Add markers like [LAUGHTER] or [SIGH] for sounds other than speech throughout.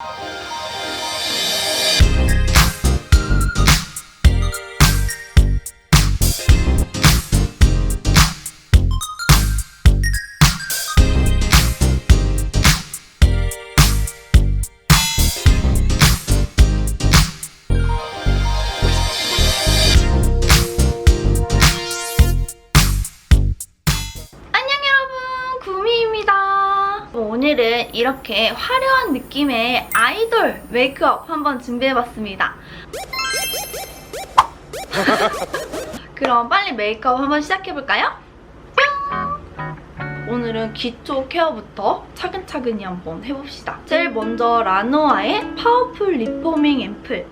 안 오늘은 이렇게 화려한 느낌의 아이돌 메이크업 한번 준비해봤습니다 [LAUGHS] 그럼 빨리 메이크업 한번 시작해볼까요? 뿅! 오늘은 기초 케어부터 차근차근히 한번 해봅시다 제일 먼저 라노아의 파워풀 리포밍 앰플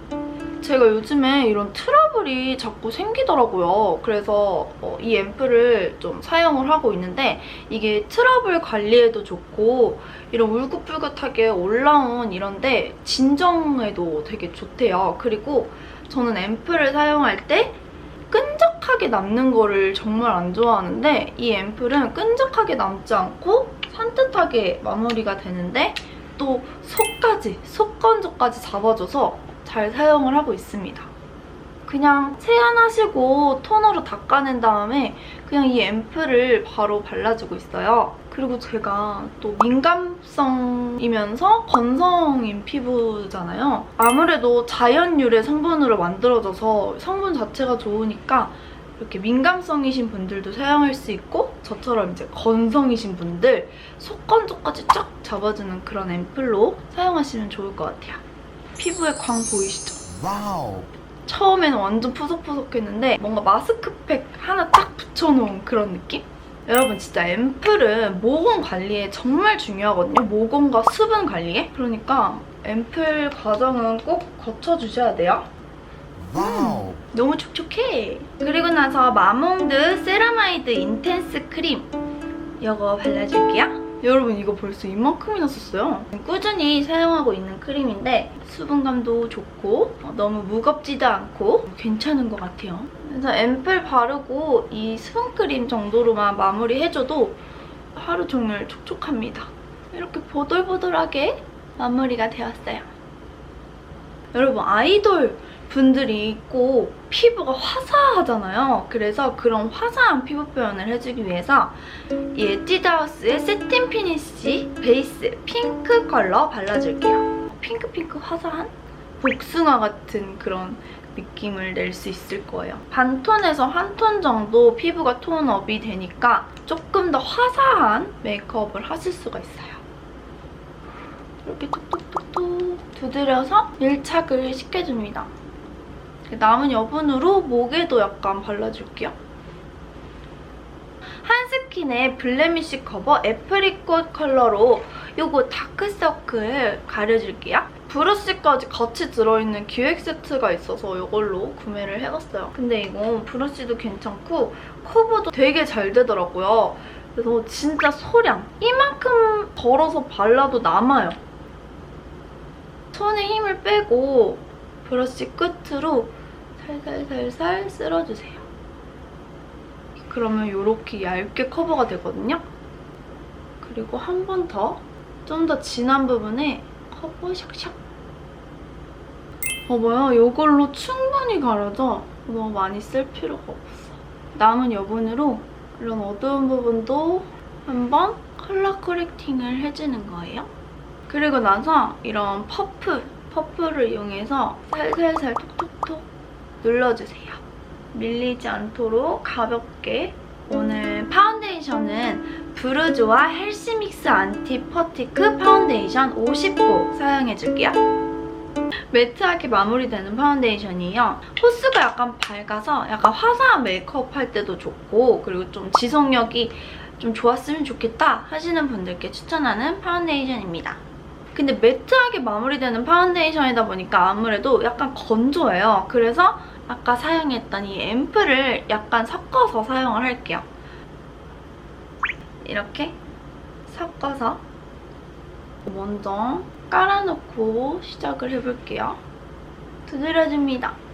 제가 요즘에 이런 트러블이 자꾸 생기더라고요. 그래서 어, 이 앰플을 좀 사용을 하고 있는데 이게 트러블 관리에도 좋고 이런 울긋불긋하게 올라온 이런데 진정에도 되게 좋대요. 그리고 저는 앰플을 사용할 때 끈적하게 남는 거를 정말 안 좋아하는데 이 앰플은 끈적하게 남지 않고 산뜻하게 마무리가 되는데 또 속까지, 속건조까지 잡아줘서 잘 사용을 하고 있습니다. 그냥 세안하시고 토너로 닦아낸 다음에 그냥 이 앰플을 바로 발라주고 있어요. 그리고 제가 또 민감성이면서 건성인 피부잖아요. 아무래도 자연 유래 성분으로 만들어져서 성분 자체가 좋으니까 이렇게 민감성이신 분들도 사용할 수 있고 저처럼 이제 건성이신 분들 속건조까지 쫙 잡아주는 그런 앰플로 사용하시면 좋을 것 같아요. 피부에 광 보이시죠? 와우. 처음에는 완전 푸석푸석했는데 뭔가 마스크팩 하나 딱 붙여놓은 그런 느낌? 여러분 진짜 앰플은 모공 관리에 정말 중요하거든요. 모공과 수분 관리에. 그러니까 앰플 과정은 꼭 거쳐주셔야 돼요. 와우. 너무 촉촉해. 그리고 나서 마몽드 세라마이드 인텐스 크림 이거 발라줄게요. 여러분 이거 벌써 이만큼이나 썼어요. 꾸준히 사용하고 있는 크림인데 수분감도 좋고 어, 너무 무겁지도 않고 괜찮은 것 같아요. 그래서 앰플 바르고 이 수분크림 정도로만 마무리해줘도 하루 종일 촉촉합니다. 이렇게 보들보들하게 마무리가 되었어요. 여러분 아이돌 분들이 꼭 피부가 화사하잖아요. 그래서 그런 화사한 피부 표현을 해주기 위해서 이 에뛰드하우스의 세틴 피니쉬 베이스 핑크 컬러 발라줄게요. 핑크핑크 화사한 복숭아 같은 그런 느낌을 낼 수 있을 거예요. 반톤에서 한 톤 정도 피부가 톤업이 되니까 조금 더 화사한 메이크업을 하실 수가 있어요. 이렇게 톡톡톡톡 두드려서 밀착을 시켜줍니다. 남은 여분으로 목에도 약간 발라줄게요. 한스킨의 블레미쉬 커버 애프리꽃 컬러로 요거 다크서클 가려줄게요. 브러쉬까지 같이 들어있는 기획 세트가 있어서 이걸로 구매를 해봤어요. 근데 이거 브러쉬도 괜찮고 커버도 되게 잘 되더라고요. 그래서 진짜 소량 이만큼 덜어서 발라도 남아요. 손에 힘을 빼고 브러쉬 끝으로 살살살살 쓸어주세요. 그러면 이렇게 얇게 커버가 되거든요. 그리고 한 번 더, 좀 더 진한 부분에 커버 샥샥. 봐봐요. 이걸로 충분히 가려져. 너무 많이 쓸 필요가 없어. 남은 여분으로 이런 어두운 부분도 한번 컬러 코렉팅을 해주는 거예요. 그리고 나서 이런 퍼프, 퍼프를 이용해서 살살살 톡톡톡 눌러주세요. 밀리지 않도록 가볍게 오늘 파운데이션은 브루즈와 헬시믹스 안티 퍼티크 파운데이션 50호 사용해줄게요. 매트하게 마무리되는 파운데이션이에요. 호수가 약간 밝아서 약간 화사한 메이크업 할 때도 좋고 그리고 좀 지속력이 좀 좋았으면 좋겠다 하시는 분들께 추천하는 파운데이션입니다. 근데 매트하게 마무리되는 파운데이션이다 보니까 아무래도 약간 건조해요. 그래서 아까 사용했던 이 앰플을 약간 섞어서 사용을 할게요. 이렇게 섞어서 먼저 깔아놓고 시작을 해볼게요. 두드려줍니다.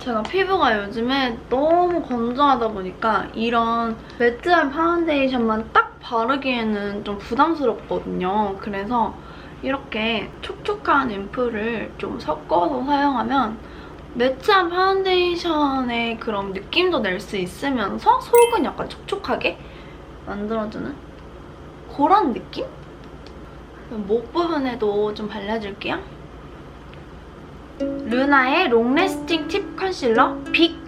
제가 피부가 요즘에 너무 건조하다 보니까 이런 매트한 파운데이션만 딱 바르기에는 좀 부담스럽거든요. 그래서 이렇게 촉촉한 앰플을 좀 섞어서 사용하면 매트한 파운데이션의 그런 느낌도 낼 수 있으면서 속은 약간 촉촉하게 만들어주는 그런 느낌? 목 부분에도 좀 발라줄게요. 루나의 롱래스팅 팁 컨실러 빅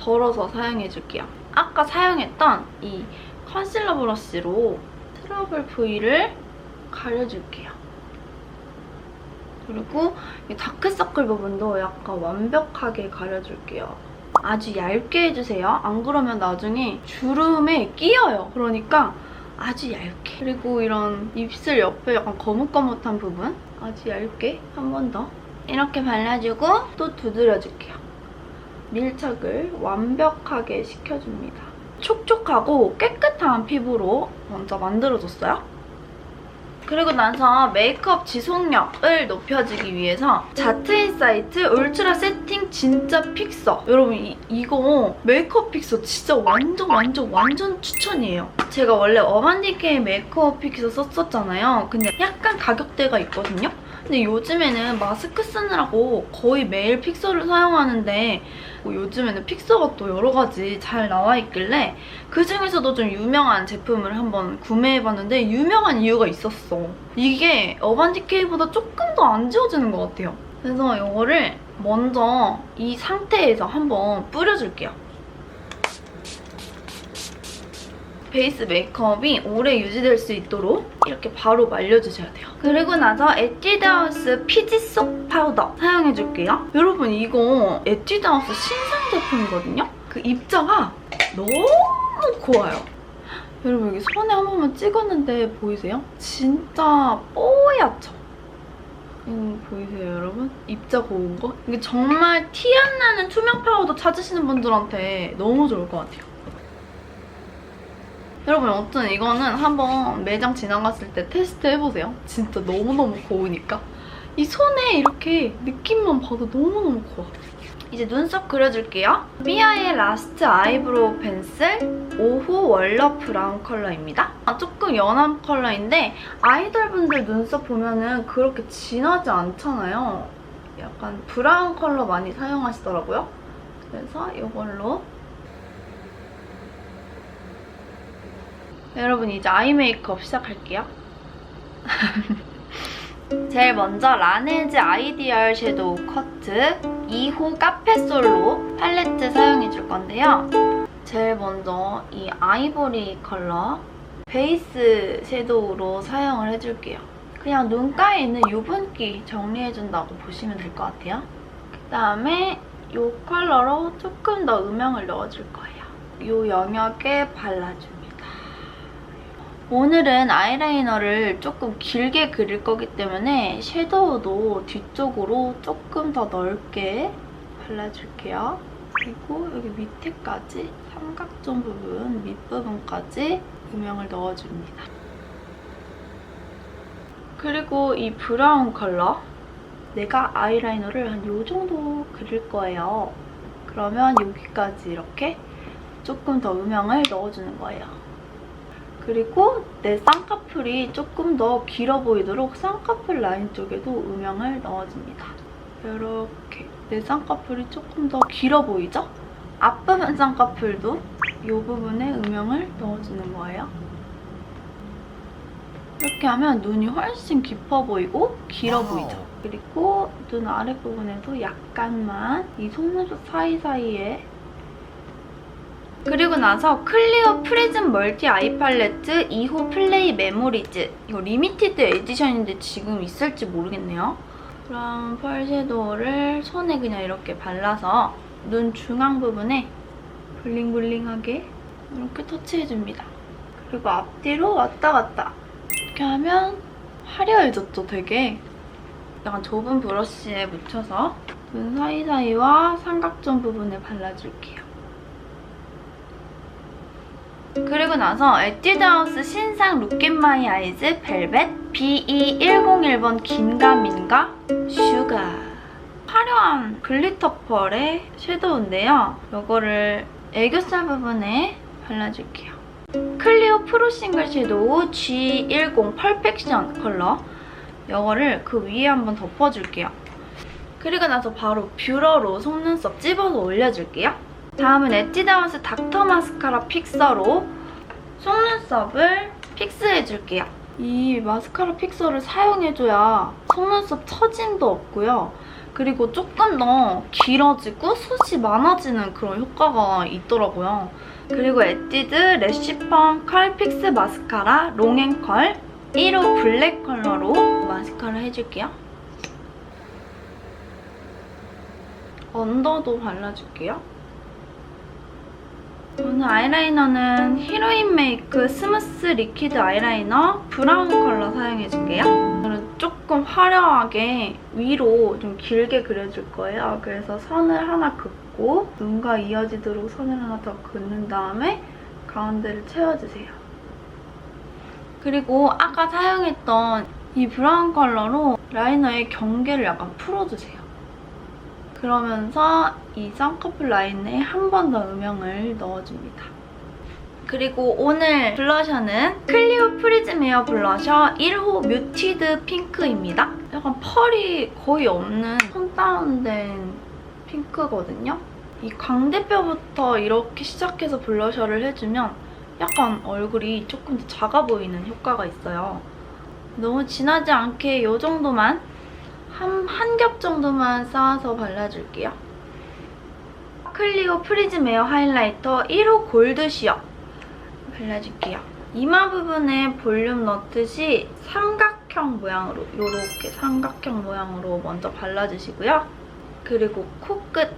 덜어서 사용해줄게요. 아까 사용했던 이 컨실러 브러쉬로 트러블 부위를 가려줄게요. 그리고 이 다크서클 부분도 약간 완벽하게 가려줄게요. 아주 얇게 해주세요. 안 그러면 나중에 주름에 끼어요. 그러니까 아주 얇게. 그리고 이런 입술 옆에 약간 거뭇거뭇한 부분 아주 얇게 한 번 더. 이렇게 발라주고 또 두드려줄게요. 밀착을 완벽하게 시켜줍니다. 촉촉하고 깨끗한 피부로 먼저 만들어줬어요. 그리고 나서 메이크업 지속력을 높여주기 위해서 자트 인 사이트 울트라 세팅 진짜 픽서. 여러분 이, 이거 메이크업 픽서 진짜 완전 완전 완전 추천이에요. 제가 원래 어반디케이 메이크업 픽서 썼었잖아요. 근데 약간 가격대가 있거든요 근데 요즘에는 마스크 쓰느라고 거의 매일 픽서를 사용하는데 뭐 요즘에는 픽서가 또 여러 가지 잘 나와 있길래 그 중에서도 좀 유명한 제품을 한번 구매해봤는데 유명한 이유가 있었어. 이게 어반디케이보다 조금 더 안 지워지는 것 같아요. 그래서 이거를 먼저 이 상태에서 한번 뿌려줄게요. 베이스 메이크업이 오래 유지될 수 있도록 이렇게 바로 말려주셔야 돼요. 그리고 나서 에뛰드하우스 피지속 파우더 사용해줄게요. 여러분 이거 에뛰드하우스 신상 제품이거든요? 그 입자가 너무 고와요. 여러분 여기 손에 한 번만 찍었는데 보이세요? 진짜 뽀얗죠? 이거 보이세요 여러분? 입자 고운 거? 이게 정말 티 안 나는 투명 파우더 찾으시는 분들한테 너무 좋을 것 같아요. 여러분 아무튼 이거는 한번 매장 지나갔을 때 테스트 해보세요. 진짜 너무너무 고우니까. 이 손에 이렇게 느낌만 봐도 너무너무 고와. 이제 눈썹 그려줄게요. 미아의 라스트 아이브로우 펜슬 5호 월러 브라운 컬러입니다. 아, 조금 연한 컬러인데 아이돌분들 눈썹 보면은 그렇게 진하지 않잖아요. 약간 브라운 컬러 많이 사용하시더라고요. 그래서 이걸로 여러분 이제 아이 메이크업 시작할게요. [LAUGHS] 제일 먼저 라네즈 아이디얼 섀도우 커트 2호 카페솔로 팔레트 사용해줄 건데요. 제일 먼저 이 아이보리 컬러 베이스 섀도우로 사용을 해줄게요. 그냥 눈가에 있는 유분기 정리해준다고 보시면 될 것 같아요. 그다음에 이 컬러로 조금 더 음영을 넣어줄 거예요. 이 영역에 발라줍니다. 오늘은 아이라이너를 조금 길게 그릴 거기 때문에 섀도우도 뒤쪽으로 조금 더 넓게 발라줄게요. 그리고 여기 밑에까지 삼각존 부분, 밑부분까지 음영을 넣어줍니다. 그리고 이 브라운 컬러 내가 아이라이너를 한요 정도 그릴 거예요. 그러면 여기까지 이렇게 조금 더 음영을 넣어주는 거예요. 그리고 내 쌍꺼풀이 조금 더 길어 보이도록 쌍꺼풀 라인 쪽에도 음영을 넣어줍니다. 이렇게 내 쌍꺼풀이 조금 더 길어 보이죠? 앞부분 쌍꺼풀도 이 부분에 음영을 넣어주는 거예요. 이렇게 하면 눈이 훨씬 깊어 보이고 길어. 보이죠? 그리고 눈 아랫부분에도 약간만 이 속눈썹 사이사이에 그리고 나서 클리오 프리즘 멀티 아이 팔레트 2호 플레이 메모리즈 이거 리미티드 에디션인데 지금 있을지 모르겠네요. 그럼 펄 섀도우를 손에 그냥 이렇게 발라서 눈 중앙 부분에 블링블링하게 이렇게 터치해줍니다. 그리고 앞뒤로 왔다 갔다 이렇게 하면 화려해졌죠 되게 약간 좁은 브러쉬에 묻혀서 눈 사이사이와 삼각존 부분에 발라줄게요. 그리고 나서 에뛰드하우스 신상 룩앤마이 아이즈 벨벳 BE101번 긴가민가 슈가 화려한 글리터 펄의 섀도우인데요. 이거를 애교살 부분에 발라줄게요. 클리오 프로 싱글 섀도우 G10 퍼펙션 컬러 이거를 그 위에 한번 덮어줄게요. 그리고 나서 바로 뷰러로 속눈썹 찝어서 올려줄게요. 다음은 에뛰드하우스 닥터 마스카라 픽서로 속눈썹을 픽스해줄게요. 이 마스카라 픽서를 사용해줘야 속눈썹 처짐도 없고요. 그리고 조금 더 길어지고 숱이 많아지는 그런 효과가 있더라고요. 그리고 에뛰드 래쉬펌 컬 픽스 마스카라 롱앤컬 1호 블랙 컬러로 마스카라 해줄게요. 언더도 발라줄게요. 오늘 아이라이너는 히로인 메이크 스무스 리퀴드 아이라이너 브라운 컬러 사용해줄게요. 오늘은 조금 화려하게 위로 좀 길게 그려줄 거예요. 그래서 선을 하나 긋고 눈과 이어지도록 선을 하나 더 긋는 다음에 가운데를 채워주세요. 그리고 아까 사용했던 이 브라운 컬러로 라이너의 경계를 약간 풀어주세요. 그러면서 이 쌍꺼풀 라인에 한 번 더 음영을 넣어줍니다. 그리고 오늘 블러셔는 클리오 프리즈메어 블러셔 1호 뮤티드 핑크입니다. 약간 펄이 거의 없는 손 다운된 핑크거든요. 이 광대뼈부터 이렇게 시작해서 블러셔를 해주면 약간 얼굴이 조금 더 작아 보이는 효과가 있어요. 너무 진하지 않게 이 정도만 한 한 겹 정도만 쌓아서 발라줄게요. 클리오 프리즈메어 하이라이터 1호 골드 시어 발라줄게요. 이마 부분에 볼륨 넣듯이 삼각형 모양으로 이렇게 삼각형 모양으로 먼저 발라주시고요. 그리고 코끝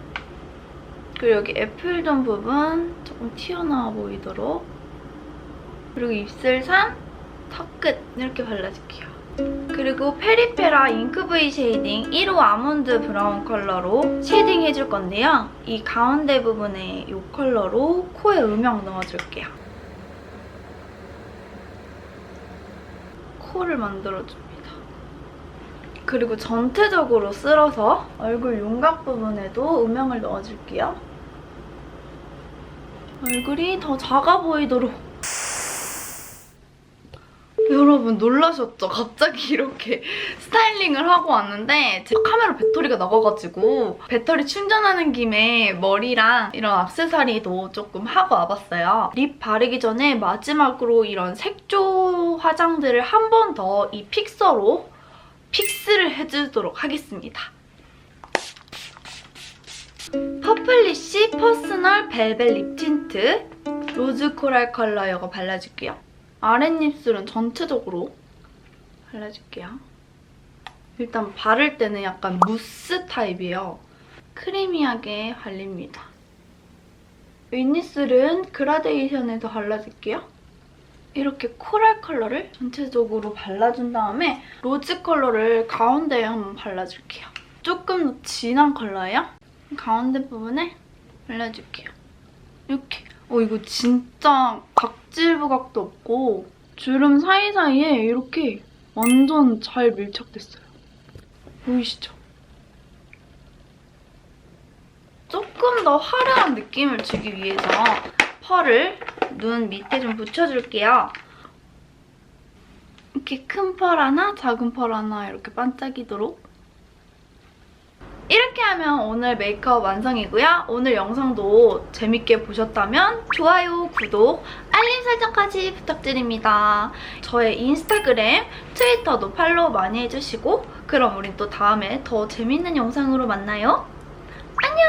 그리고 여기 애플존 부분 조금 튀어나와 보이도록 그리고 입술산 턱끝 이렇게 발라줄게요. 그리고 페리페라 잉크브이 쉐이딩 1호 아몬드 브라운 컬러로 쉐이딩 해줄 건데요. 이 가운데 부분에 이 컬러로 코에 음영 넣어줄게요. 코를 만들어줍니다. 그리고 전체적으로 쓸어서 얼굴 윤곽 부분에도 음영을 넣어줄게요. 얼굴이 더 작아 보이도록 여러분 놀라셨죠? 갑자기 이렇게 [LAUGHS] 스타일링을 하고 왔는데 제 카메라 배터리가 나가가지고 배터리 충전하는 김에 머리랑 이런 액세서리도 조금 하고 와봤어요. 립 바르기 전에 마지막으로 이런 색조 화장들을 한 번 더 이 픽서로 픽스를 해주도록 하겠습니다. 퍼플리쉬 퍼스널 벨벳 립 틴트 로즈 코랄 컬러 이거 발라줄게요. 아랫입술은 전체적으로 발라줄게요. 일단 바를 때는 약간 무스 타입이에요. 크리미하게 발립니다. 윗입술은 그라데이션에서 발라줄게요. 이렇게 코랄 컬러를 전체적으로 발라준 다음에 로즈 컬러를 가운데에 한번 발라줄게요. 조금 더 진한 컬러예요. 가운데 부분에 발라줄게요. 이렇게. 어, 이거 진짜 각질 부각도 없고 주름 사이사이에 이렇게 완전 잘 밀착됐어요. 보이시죠? 조금 더 화려한 느낌을 주기 위해서 펄을 눈 밑에 좀 붙여줄게요. 이렇게 큰 펄 하나, 작은 펄 하나 이렇게 반짝이도록 이렇게 하면 오늘 메이크업 완성이고요. 오늘 영상도 재밌게 보셨다면 좋아요, 구독, 알림 설정까지 부탁드립니다. 저의 인스타그램, 트위터도 팔로우 많이 해주시고 그럼 우린 또 다음에 더 재밌는 영상으로 만나요. 안녕!